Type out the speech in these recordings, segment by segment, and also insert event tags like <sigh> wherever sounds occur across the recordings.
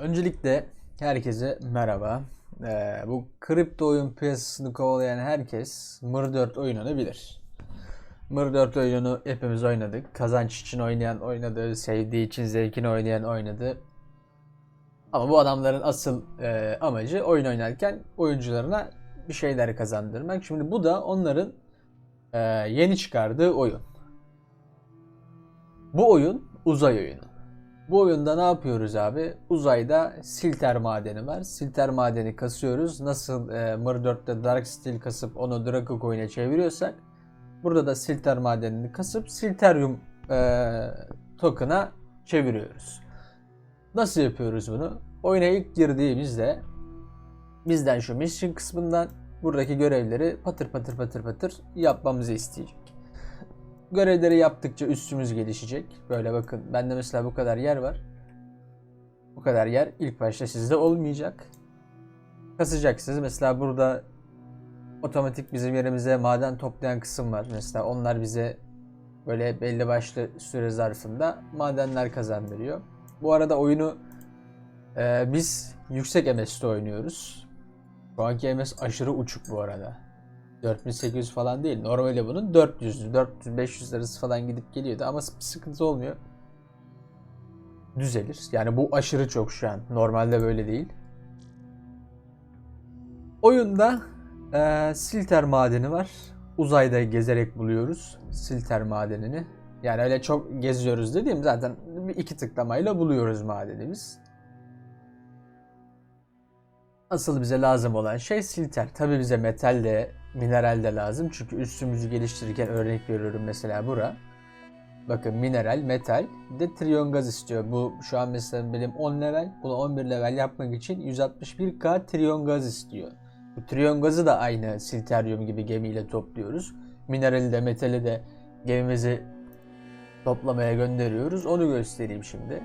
Öncelikle herkese merhaba. Ee, bu kripto oyun piyasasını kovalayan herkes Mır 4 oyununu bilir. Mır 4 oyununu hepimiz oynadık. Kazanç için oynayan oynadı, sevdiği için zevkini oynayan oynadı. Ama bu adamların asıl e, amacı oyun oynarken oyuncularına bir şeyler kazandırmak. Şimdi bu da onların e, yeni çıkardığı oyun. Bu oyun uzay oyunu. Bu oyunda ne yapıyoruz abi? Uzayda silter madeni var. Silter madeni kasıyoruz. Nasıl e, Mır 4'te Dark Steel kasıp onu Draco Coin'e çeviriyorsak burada da silter madenini kasıp Silterium e, token'a çeviriyoruz. Nasıl yapıyoruz bunu? Oyuna ilk girdiğimizde bizden şu mission kısmından buradaki görevleri patır patır patır patır yapmamızı isteyecek. Görevleri yaptıkça üstümüz gelişecek. Böyle bakın bende mesela bu kadar yer var. Bu kadar yer ilk başta sizde olmayacak. Kasacaksınız. Mesela burada otomatik bizim yerimize maden toplayan kısım var. Mesela onlar bize böyle belli başlı süre zarfında madenler kazandırıyor. Bu arada oyunu e, biz yüksek MS'de oynuyoruz. Şu anki MS aşırı uçuk bu arada. 4800 falan değil. Normalde bunun 400, 400, 500 arası falan gidip geliyordu ama sıkıntı olmuyor. Düzelir. Yani bu aşırı çok şu an. Normalde böyle değil. Oyunda eee, silter madeni var. Uzayda gezerek buluyoruz silter madenini. Yani öyle çok geziyoruz dediğim zaten iki tıklamayla buluyoruz madeni biz. Asıl bize lazım olan şey silter. Tabi bize metal de mineral de lazım. Çünkü üstümüzü geliştirirken örnek veriyorum mesela bura. Bakın mineral, metal, de triyon gaz istiyor. Bu şu an mesela benim 10 level, bunu 11 level yapmak için 161k triyon gaz istiyor. Bu triyon gazı da aynı silteryum gibi gemiyle topluyoruz. Minerali de metali de gemimizi toplamaya gönderiyoruz. Onu göstereyim şimdi.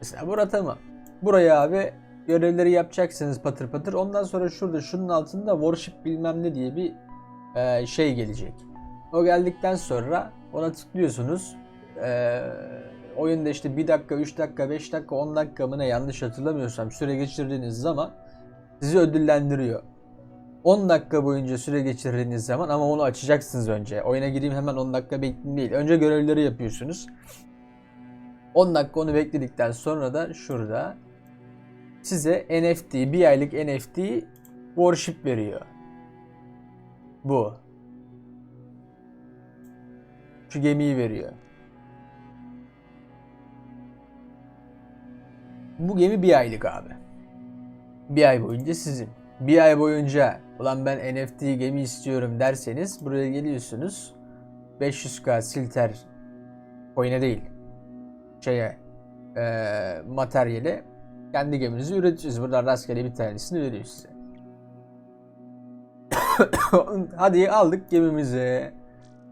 Mesela bura tamam. Buraya abi görevleri yapacaksınız patır patır. Ondan sonra şurada şunun altında worship bilmem ne diye bir e, şey gelecek. O geldikten sonra ona tıklıyorsunuz. E, oyunda işte 1 dakika, 3 dakika, 5 dakika, 10 dakika mı ne yanlış hatırlamıyorsam süre geçirdiğiniz zaman sizi ödüllendiriyor. 10 dakika boyunca süre geçirdiğiniz zaman ama onu açacaksınız önce. Oyuna gireyim hemen 10 dakika bekleyeyim değil. Önce görevleri yapıyorsunuz. 10 dakika onu bekledikten sonra da şurada size NFT, bir aylık NFT worship veriyor. Bu. Şu gemiyi veriyor. Bu gemi bir aylık abi. Bir ay boyunca sizin. Bir ay boyunca ulan ben NFT gemi istiyorum derseniz buraya geliyorsunuz. 500k silter coin'e değil şeye eee materyale kendi geminizi üretiyorsunuz. Burada rastgele bir tanesini veriyor size. <coughs> Hadi aldık gemimizi.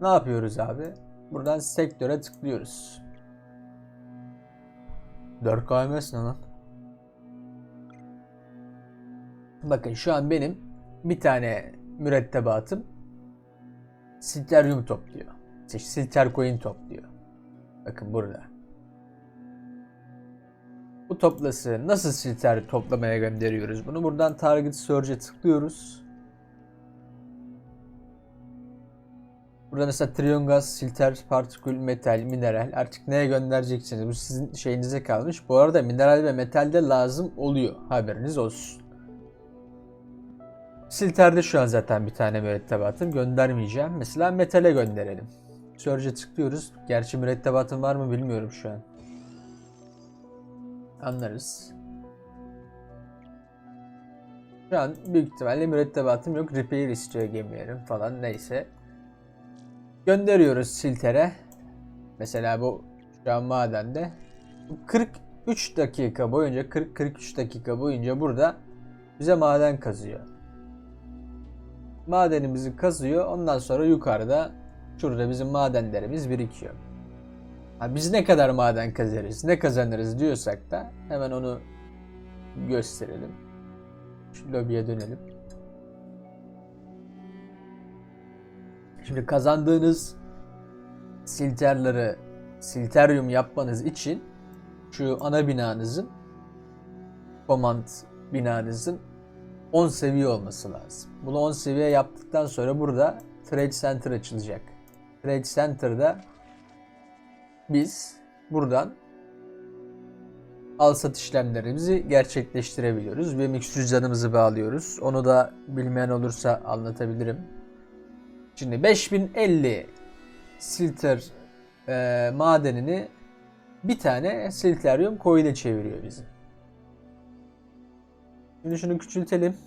Ne yapıyoruz abi? Buradan sektöre tıklıyoruz. 4 KMS ne lan? Bakın şu an benim bir tane mürettebatım Silterium topluyor. İşte Silter coin topluyor. Bakın burada. Bu toplası nasıl silter toplamaya gönderiyoruz bunu? Buradan target search'e tıklıyoruz. Burada mesela triyon gaz, silter, partikül, metal, mineral artık neye göndereceksiniz? Bu sizin şeyinize kalmış. Bu arada mineral ve metal de lazım oluyor. Haberiniz olsun. Silter'de şu an zaten bir tane mürettebatım. Göndermeyeceğim. Mesela metale gönderelim. Search'e tıklıyoruz. Gerçi mürettebatım var mı bilmiyorum şu an. Anlarız. Şu an büyük ihtimalle mürettebatım yok. Repair istiyor gemilerim falan neyse. Gönderiyoruz Silter'e. Mesela bu şu an madende. 43 dakika boyunca 40-43 dakika boyunca burada bize maden kazıyor. Madenimizi kazıyor. Ondan sonra yukarıda şurada bizim madenlerimiz birikiyor. Biz ne kadar maden kazanırız, ne kazanırız diyorsak da hemen onu gösterelim. Şu lobiye dönelim. Şimdi kazandığınız silterleri silterium yapmanız için şu ana binanızın command binanızın 10 seviye olması lazım. Bunu 10 seviye yaptıktan sonra burada Trade Center açılacak. Trade Center'da biz buradan al sat işlemlerimizi gerçekleştirebiliyoruz. BMX cüzdanımızı bağlıyoruz. Onu da bilmeyen olursa anlatabilirim. Şimdi 5050 silter e, madenini bir tane silterium coin'e çeviriyor bizim. Şimdi şunu küçültelim.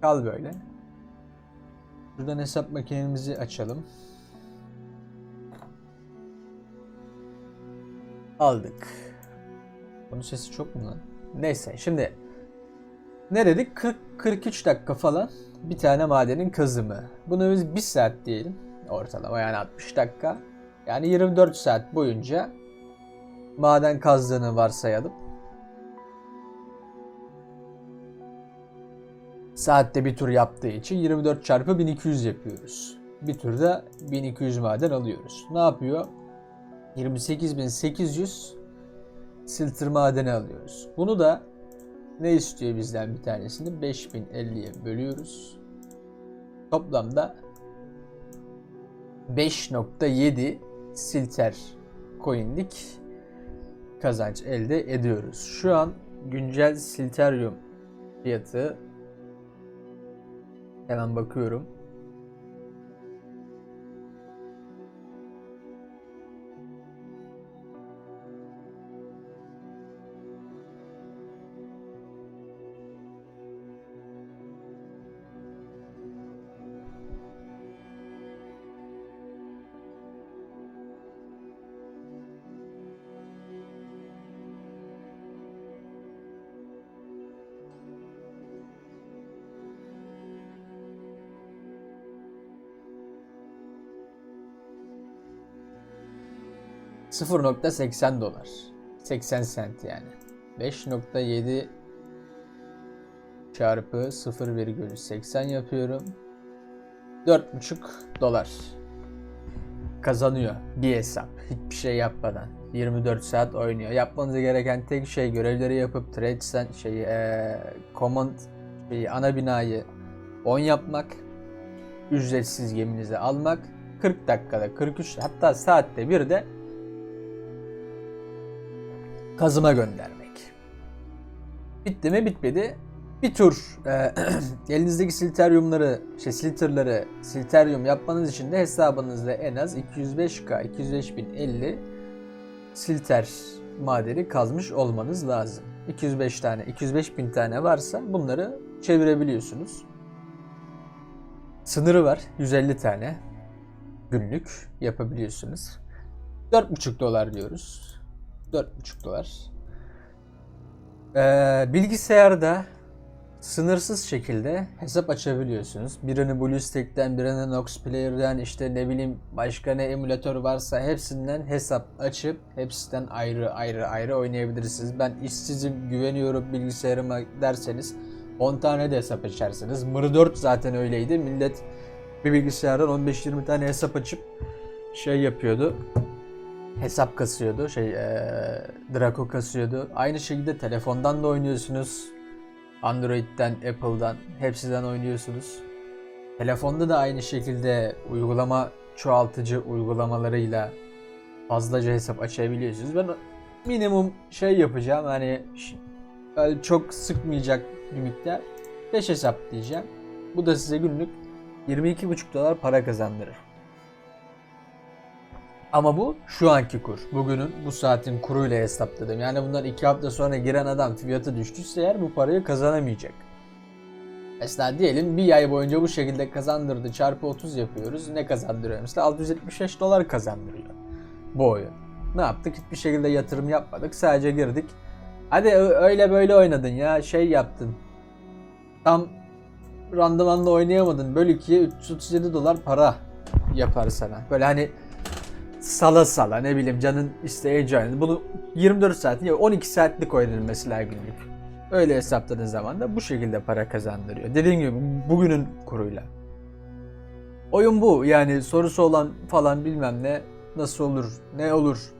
Kal böyle. Buradan hesap makinemizi açalım. Aldık. Bunun sesi çok mu lan? Neyse şimdi ne dedik? 40 43 dakika falan bir tane madenin kazımı. Bunu biz 1 saat diyelim ortalama yani 60 dakika. Yani 24 saat boyunca maden kazdığını varsayalım. Saatte bir tur yaptığı için 24 çarpı 1200 yapıyoruz. Bir turda 1200 maden alıyoruz. Ne yapıyor? 28.800 silter madeni alıyoruz. Bunu da ne istiyor bizden bir tanesini? 5050'ye bölüyoruz. Toplamda 5.7 silter coin'lik kazanç elde ediyoruz. Şu an güncel silterium fiyatı hemen bakıyorum. ...0.80 dolar. 80 sent yani. 5.7 çarpı 0,80 yapıyorum. 4.5 dolar kazanıyor bir hesap. Hiçbir şey yapmadan. 24 saat oynuyor. Yapmanız gereken tek şey görevleri yapıp trade sen şeyi eee command şeyi, ana binayı 10 yapmak. Ücretsiz geminizi almak. 40 dakikada 43 hatta saatte bir de kazıma göndermek. Bitti mi bitmedi. Bir tur e, <clears throat> elinizdeki silteriumları, şey silterları silterium yapmanız için de hesabınızda en az 205k, 205.050 silter madeni kazmış olmanız lazım. 205 tane, 205 bin tane varsa bunları çevirebiliyorsunuz. Sınırı var 150 tane günlük yapabiliyorsunuz. 4,5 dolar diyoruz. 4,5 dolar. Ee, bilgisayarda sınırsız şekilde hesap açabiliyorsunuz. Birini BlueStack'ten, birini Nox Player'den, işte ne bileyim başka ne emülatör varsa hepsinden hesap açıp hepsinden ayrı ayrı ayrı oynayabilirsiniz. Ben işsizim, güveniyorum bilgisayarıma derseniz 10 tane de hesap açarsınız. Mır 4 zaten öyleydi. Millet bir bilgisayardan 15-20 tane hesap açıp şey yapıyordu hesap kasıyordu. Şey ee, Draco kasıyordu. Aynı şekilde telefondan da oynuyorsunuz. Android'den, Apple'dan hepsinden oynuyorsunuz. Telefonda da aynı şekilde uygulama çoğaltıcı uygulamalarıyla fazlaca hesap açabiliyorsunuz. Ben minimum şey yapacağım hani çok sıkmayacak bir miktar 5 hesap diyeceğim. Bu da size günlük 22,5 dolar para kazandırır. Ama bu şu anki kur. Bugünün bu saatin kuruyla hesapladım. Yani bundan 2 hafta sonra giren adam fiyatı düştüyse eğer bu parayı kazanamayacak. Mesela diyelim bir ay boyunca bu şekilde kazandırdı. Çarpı 30 yapıyoruz. Ne kazandırıyor? Mesela 675 dolar kazandırıyor bu oyun. Ne yaptık? Hiçbir şekilde yatırım yapmadık. Sadece girdik. Hadi öyle böyle oynadın ya. Şey yaptın. Tam randımanla oynayamadın. Böl 2'ye 337 dolar para yapar sana. Böyle hani sala sala ne bileyim canın isteyeceğini bunu 24 saat ya 12 saatlik oynanır mesela günlük. Öyle hesapladığın zaman da bu şekilde para kazandırıyor. Dediğim gibi bugünün kuruyla. Oyun bu yani sorusu olan falan bilmem ne nasıl olur ne olur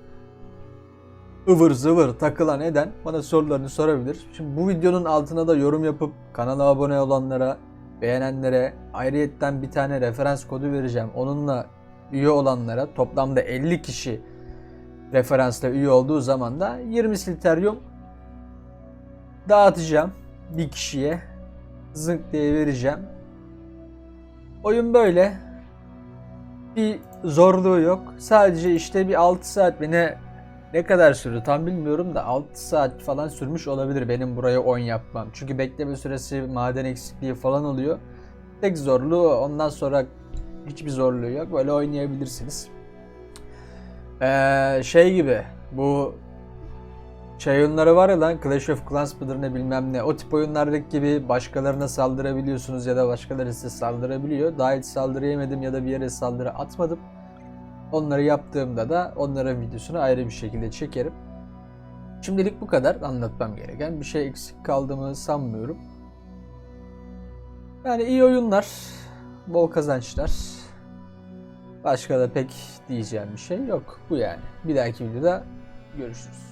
ıvır zıvır takılan eden bana sorularını sorabilir. Şimdi bu videonun altına da yorum yapıp kanala abone olanlara, beğenenlere ayrıyetten bir tane referans kodu vereceğim. Onunla üye olanlara toplamda 50 kişi referansla üye olduğu zaman da 20 siliteryum dağıtacağım bir kişiye. Zınk diye vereceğim. Oyun böyle. Bir zorluğu yok. Sadece işte bir 6 saat mi ne ne kadar sürdü tam bilmiyorum da 6 saat falan sürmüş olabilir benim buraya 10 yapmam. Çünkü bekleme süresi, maden eksikliği falan oluyor. Tek zorluğu ondan sonra hiçbir zorluğu yok. Böyle oynayabilirsiniz. Ee, şey gibi bu şey oyunları var ya lan Clash of Clans mıdır ne bilmem ne. O tip oyunlardaki gibi başkalarına saldırabiliyorsunuz ya da başkaları size saldırabiliyor. Daha hiç saldırı ya da bir yere saldırı atmadım. Onları yaptığımda da onların videosunu ayrı bir şekilde çekerim. Şimdilik bu kadar anlatmam gereken. Bir şey eksik kaldığımı sanmıyorum. Yani iyi oyunlar, bol kazançlar. Başka da pek diyeceğim bir şey yok. Bu yani. Bir dahaki videoda görüşürüz.